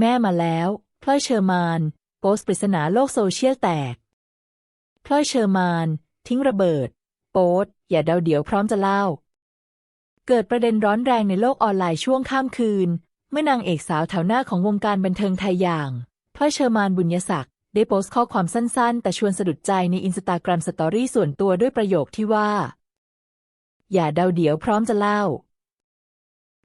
แม่มาแล้วพลอยเชอร์มานโพสต์ปริศนาโลกโซเชียลแตกพลอยเชอร์มาน ทิ้งระเบิดโพสต์อย่าเดาเดี๋ยวพร้อมจะเล่า เกิดประเด็นร้อนแรงในโลกออนไลน์ช่วงข้ามคืน เมื่อนางเอกสาวแถวหน้าของวงการบันเทิงไทยอย่างพลอยเชอร์มานบุญยศักดิ์ได้โพสต์ข้อความสั้นๆ แต่ชวนสะดุดใจในอินสตาแกรมสตอรี่ส่วนตัวด้วยประโยคที่ว่า อย่าเดาเดี๋ยวพร้อมจะเล่า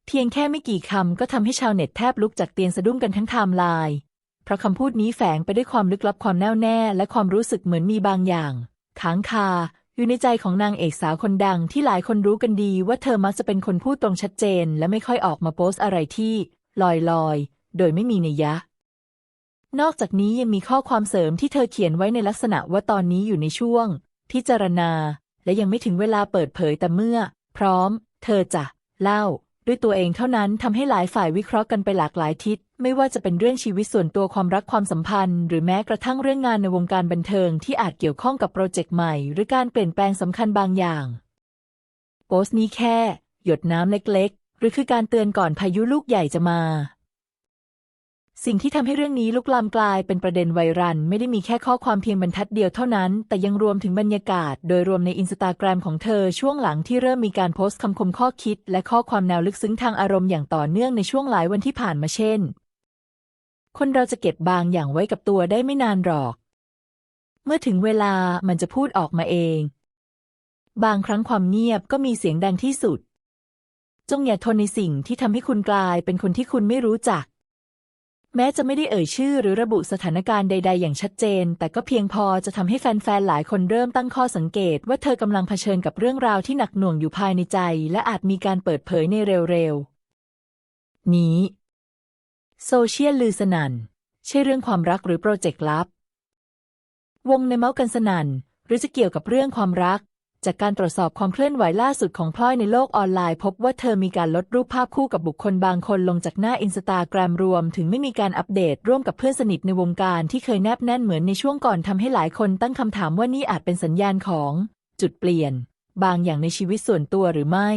เพียงแค่ไม่กี่คำก็ทำให้ชาวเน็ตแทบลุกจากเตียงสะดุ้งกันทั้งไทม์ไลน์เพราะคำพูดนี้แฝงไปด้วยความลึกลับความแน่วแน่ และความรู้สึกเหมือนมีบางอย่างค้างคา อยู่ในใจของนางเอกสาวคนดังที่หลายคนรู้กันดีว่าเธอมักจะเป็นคนพูดตรงชัดเจน และไม่ค่อยออกมาโพสต์อะไรที่ ลอยๆ โดยไม่มีนัยยะ นอกจากนี้ยังมีข้อความเสริมที่เธอเขียนไว้ในลักษณะว่าตอนนี้อยู่ในช่วง พิจารณา และยังไม่ถึงเวลาเปิดเผยแต่เมื่อ พร้อม เธอจะเล่า ด้วยตัวเองเท่านั้นทำให้หลายฝ่ายวิเคราะห์กันไปหลากหลายทิศ ไม่ว่าจะเป็นเรื่องชีวิตส่วนตัวความรักความสัมพันธ์ หรือแม้กระทั่งเรื่องงานในวงการบันเทิงที่อาจเกี่ยวข้องกับโปรเจกต์ใหม่ หรือการเปลี่ยนแปลงสำคัญบางอย่างโพสต์นี้แค่ หยดน้ำเล็กๆ หรือคือการเตือนก่อนพายุลูกใหญ่จะมา สิ่งที่ทำให้เรื่องนี้ลุกลามกลายเป็นประเด็นไวรัลไม่ได้มีแค่ข้อความเพียงบรรทัดเดียวเท่านั้น แต่ยังรวมถึงบรรยากาศ โดยรวมในอินสตาแกรมของเธอช่วงหลังที่เริ่มมีการโพสต์คำคมข้อคิด และข้อความแนวลึกซึ้งทางอารมณ์อย่างต่อเนื่องในช่วงหลายวันที่ผ่านมาเช่น คนเราจะเก็บบางอย่างไว้กับตัวได้ไม่นานหรอก เมื่อถึงเวลามันจะพูดออกมาเอง บางครั้งความเงียบก็มีเสียงดังที่สุด จงอย่าทนในสิ่งที่ทำให้คุณกลายเป็นคนที่คุณไม่รู้จัก แม้จะไม่ได้เอ่ยชื่อหรือระบุสถานการณ์ใด ๆ อย่างชัดเจน แต่ก็เพียงพอจะทำให้แฟนๆ หลายคนเริ่มตั้งข้อสังเกต ว่าเธอกำลังเผชิญกับเรื่องราวที่หนักหน่วงอยู่ภายในใจ และอาจมีการเปิดเผยในเร็วๆ นี้ โซเชียลลือสนัน่น ใช่เรื่องความรักหรือโปรเจกต์ลับ วงในเมาส์กันสนัน่น หรือจะเกี่ยวกับเรื่องความรัก จากการตรวจสอบความเคลื่อนไหวล่าสุดของพลอยในโลกออนไลน์ พบว่าเธอมีการลดรูปภาพคู่กับบุคคลบางคนลงจากหน้าอินสตาแกรมรวม ถึงไม่มีการอัปเดตร่วมกับเพื่อนสนิทในวงการที่เคยแนบแน่นเหมือนในช่วงก่อนทำให้หลายคนตั้งคำถามว่านี่อาจเป็นสัญญาณของจุดเปลี่ยน บางอย่างในชีวิตส่วนตัวหรือไม่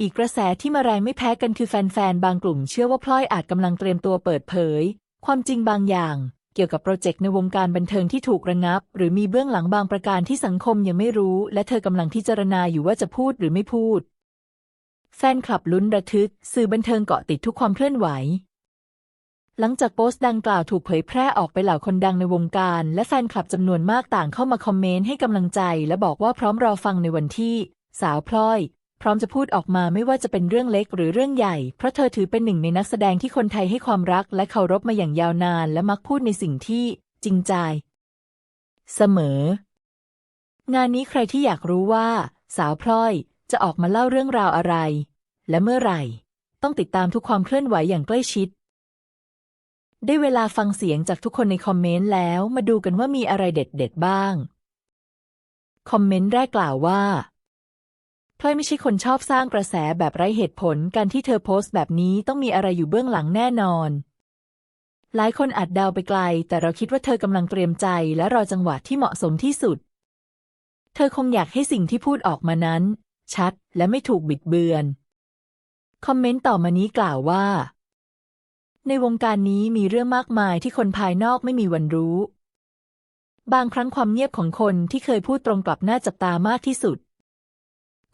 อีกกระแสที่มาแรงไม่แพ้กันคือแฟนๆบางกลุ่มเชื่อว่าพลอยอาจกำลังเตรียมตัวเปิดเผย ความจริงบางอย่าง เกี่ยวกับโปรเจกต์ในวงการบันเทิงที่ถูกระงับ หรือมีเบื้องหลังบางประการที่สังคมยังไม่รู้ และเธอกำลังพิจารณาอยู่ว่าจะพูดหรือไม่พูด แฟนคลับลุ้นระทึก สื่อบันเทิงเกาะติดทุกความเคลื่อนไหว หลังจากโพสต์ดังกล่าวถูกเผยแพร่ออกไปเหล่าคนดังในวงการ และแฟนคลับจำนวนมากต่างเข้ามาคอมเมนต์ให้กำลังใจ และบอกว่าพร้อมรอฟังในวันที่ สาวพลอย พร้อมจะพูดออกมาไม่ว่าจะเป็นเรื่องเล็กหรือเรื่องใหญ่ เพราะเธอถือเป็นหนึ่งในนักแสดงที่คนไทยให้ความรักและเคารพมาอย่างยาวนาน และมักพูดในสิ่งที่จริงใจ เสมอ งานนี้ใครที่อยากรู้ว่า สาวพลอยจะออกมาเล่าเรื่องราวอะไร และเมื่อไหร่ ต้องติดตามทุกความเคลื่อนไหวอย่างใกล้ชิด ได้เวลาฟังเสียงจากทุกคนในคอมเมนต์แล้วมาดูกันว่ามีอะไรเด็ดๆบ้าง คอมเมนต์แรกกล่าวว่า พลอยไม่ใช่คนชอบสร้างกระแสแบบไร้เหตุผล การที่เธอโพสต์แบบนี้ต้องมีอะไรอยู่เบื้องหลังแน่นอน หลายคนอาจเดาไปไกล แต่เราคิดว่าเธอกำลังเตรียมใจ และรอจังหวะที่เหมาะสมที่สุด เธอคงอยากให้สิ่งที่พูดออกมานั้น ชัดและไม่ถูกบิดเบือน คอมเมนต์ต่อมานี้กล่าวว่า ในวงการนี้มีเรื่องมากมายที่คนภายนอกไม่มีวันรู้ บางครั้งความเงียบของคนที่เคยพูดตรงกลับน่าจับตามากที่สุด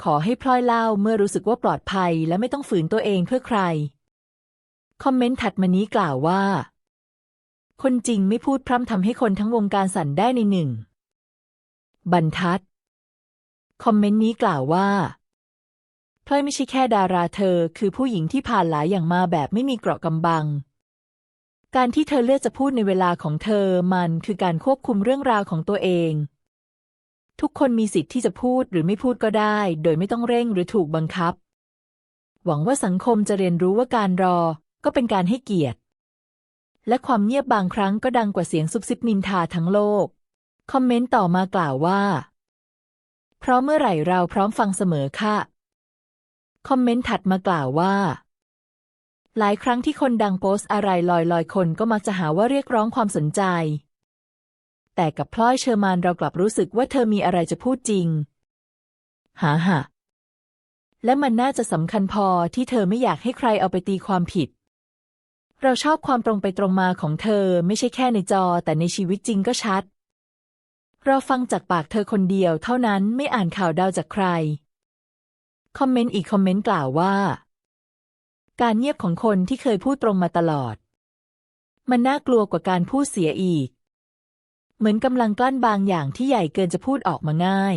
ขอให้พลอยเล่าเมื่อรู้สึกว่าปลอดภัยและไม่ต้องฝืนตัวเองเพื่อใคร คอมเมนต์ถัดมานี้กล่าวว่า คนจริงไม่พูดพร่ำทำให้คนทั้งวงการสั่นได้ในหนึ่ง บรรทัด คอมเมนต์นี้กล่าวว่าพลอยไม่ใช่แค่ดาราเธอ คือผู้หญิงที่ผ่านหลายอย่างมาแบบไม่มีเกราะกำบัง การที่เธอเลือกจะพูดในเวลาของเธอมันคือการควบคุมเรื่องราวของตัวเอง ทุกคนมีสิทธิ์ที่จะพูดหรือไม่พูดก็ได้ โดยไม่ต้องเร่งหรือถูกบังคับ หวังว่าสังคมจะเรียนรู้ว่าการรอก็เป็นการให้เกียรติ และความเงียบบางครั้งก็ดังกว่าเสียงซุบซิบนินทาทั้งโลก คอมเมนต์ต่อมากล่าวว่า เพราะเมื่อไหร่เราพร้อมฟังเสมอค่ะ คอมเมนต์ถัดมากล่าวว่า หลายครั้งที่คนดังโพสต์อะไรลอยๆ คนก็มักจะหาว่าเรียกร้องความสนใจ แต่กับพลอยเชอร์มานเรากลับรู้สึกว่าเธอมีอะไรจะพูดจริง หาหะและมันน่าจะสำคัญพอที่เธอไม่อยากให้ใครเอาไปตีความผิด เราชอบความตรงไปตรงมาของเธอไม่ใช่แค่ในจอ แต่ในชีวิตจริงก็ชัด เราฟังจากปากเธอคนเดียวเท่านั้นไม่อ่านข่าวดาวจากใคร คอมเมนต์อีกคอมเมนต์กล่าวว่า การเงียบของคนที่เคยพูดตรงมาตลอด มันน่ากลัวกว่าการพูดเสียอีก เหมือนกำลังกลั้นบางอย่างที่ใหญ่เกินจะพูดออกมาง่าย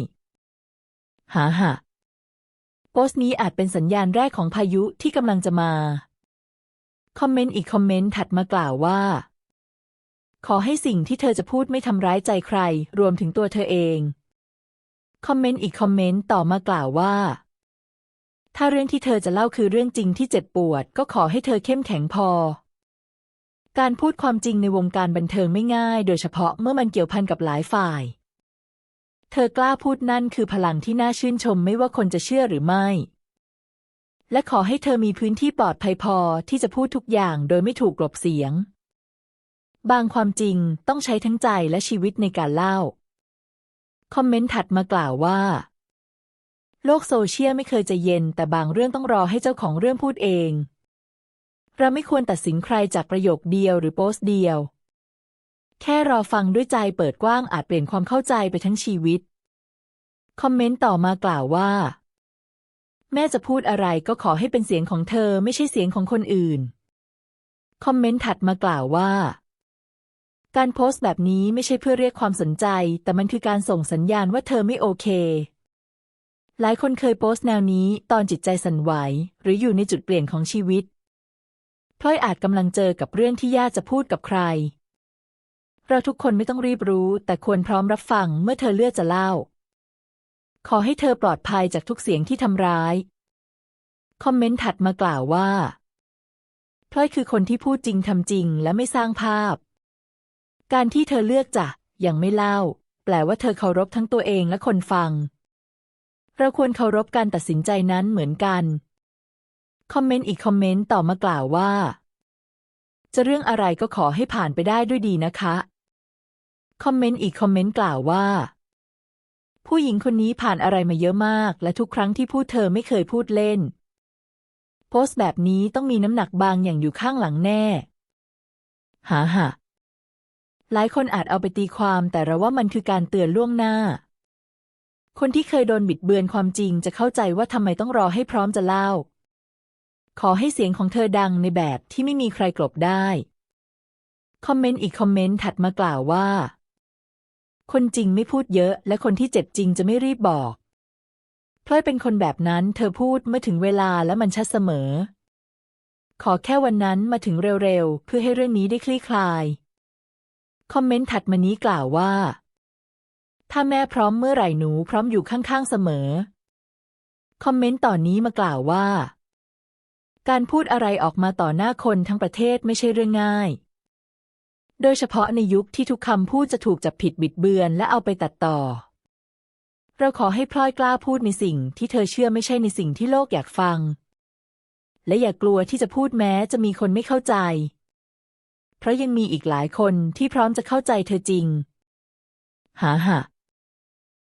หาหะโพสต์นี้อาจเป็นสัญญาณแรกของพายุที่กำลังจะมา คอมเมนต์อีกคอมเมนต์ถัดมากล่าวว่า ขอให้สิ่งที่เธอจะพูดไม่ทำร้ายใจใคร รวมถึงตัวเธอเอง คอมเมนต์อีกคอมเมนต์ต่อมากล่าวว่า ถ้าเรื่องที่เธอจะเล่าคือเรื่องจริงที่เจ็บปวด ก็ขอให้เธอเข้มแข็งพอ การพูดความจริงในวงการบันเทิงไม่ง่าย โดยเฉพาะเมื่อมันเกี่ยวพันกับหลายฝ่าย เธอกล้าพูดนั่นคือพลังที่น่าชื่นชมไม่ว่าคนจะเชื่อหรือไม่ และขอให้เธอมีพื้นที่ปลอดภัยพอที่จะพูดทุกอย่างโดยไม่ถูกกลบเสียง บางความจริงต้องใช้ทั้งใจและชีวิตในการเล่า คอมเมนต์ถัดมากล่าวว่า โลกโซเชียลไม่เคยจะเย็น แต่บางเรื่องต้องรอให้เจ้าของเรื่องพูดเอง เราไม่ควรตัดสินใครจากประโยคเดียวหรือโพสต์เดียว แค่รอฟังด้วยใจเปิดกว้างอาจเปลี่ยนความเข้าใจไปทั้งชีวิต คอมเมนต์ต่อมากล่าวว่า แม่จะพูดอะไรก็ขอให้เป็นเสียงของเธอไม่ใช่เสียงของคนอื่น คอมเมนต์ถัดมากล่าวว่า การโพสต์แบบนี้ไม่ใช่เพื่อเรียกความสนใจ แต่มันคือการส่งสัญญาณว่าเธอไม่โอเคหลายคนเคยโพสต์แนวนี้ตอนจิตใจสั่นไหว หรืออยู่ในจุดเปลี่ยนของชีวิต พลอยอาจกำลังเจอกับเรื่องที่ยากจะพูดกับใคร เราทุกคนไม่ต้องรีบรู้ แต่ควรพร้อมรับฟังเมื่อเธอเลือกจะเล่า ขอให้เธอปลอดภัยจากทุกเสียงที่ทำร้าย คอมเมนต์ถัดมากล่าวว่าพลอยคือคนที่พูดจริงทำจริงและไม่สร้างภาพ การที่เธอเลือกจะยังไม่เล่า แปลว่าเธอเคารพทั้งตัวเองและคนฟัง เราควรเคารพการตัดสินใจนั้นเหมือนกัน คอมเมนต์อีกคอมเมนต์ต่อมากล่าวว่า จะเรื่องอะไรก็ขอให้ผ่านไปได้ด้วยดีนะคะ คอมเมนต์อีกคอมเมนต์กล่าวว่า ผู้หญิงคนนี้ผ่านอะไรมาเยอะมาก และทุกครั้งที่พูดเธอไม่เคยพูดเล่น โพสต์แบบนี้ต้องมีน้ำหนักบางอย่างอยู่ข้างหลังแน่ หาหะหลายคนอาจเอาไปตีความแต่เราว่ามันคือการเตือนล่วงหน้า คนที่เคยโดนบิดเบือนความจริงจะเข้าใจว่าทำไมต้องรอให้พร้อมจะเล่า ขอให้เสียงของเธอดังในแบบที่ไม่มีใครกลบได้ คอมเมนต์อีกคอมเมนต์ถัดมากล่าวว่า คนจริงไม่พูดเยอะ และคนที่เจ็บจริงจะไม่รีบบอกพลอยเป็นคนแบบนั้น เธอพูดเมื่อถึงเวลาและมันชัดเสมอ ขอแค่วันนั้นมาถึงเร็วๆ เพื่อให้เรื่องนี้ได้คลี่คลาย คอมเมนต์ถัดมานี้กล่าวว่า ถ้าแม่พร้อมเมื่อไหร่หนูพร้อมอยู่ข้างๆเสมอ คอมเมนต์ต่อนนี้มากล่าวว่า การพูดอะไรออกมาต่อหน้าคนทั้งประเทศไม่ใช่เรื่องง่าย โดยเฉพาะในยุคที่ทุกคำพูดจะถูกจับผิดบิดเบือนและเอาไปตัดต่อ เราขอให้พลอยกล้าพูดในสิ่งที่เธอเชื่อไม่ใช่ในสิ่งที่โลกอยากฟัง และอย่ากลัวที่จะพูดแม้จะมีคนไม่เข้าใจ เพราะยังมีอีกหลายคนที่พร้อมจะเข้าใจเธอจริง หาหะ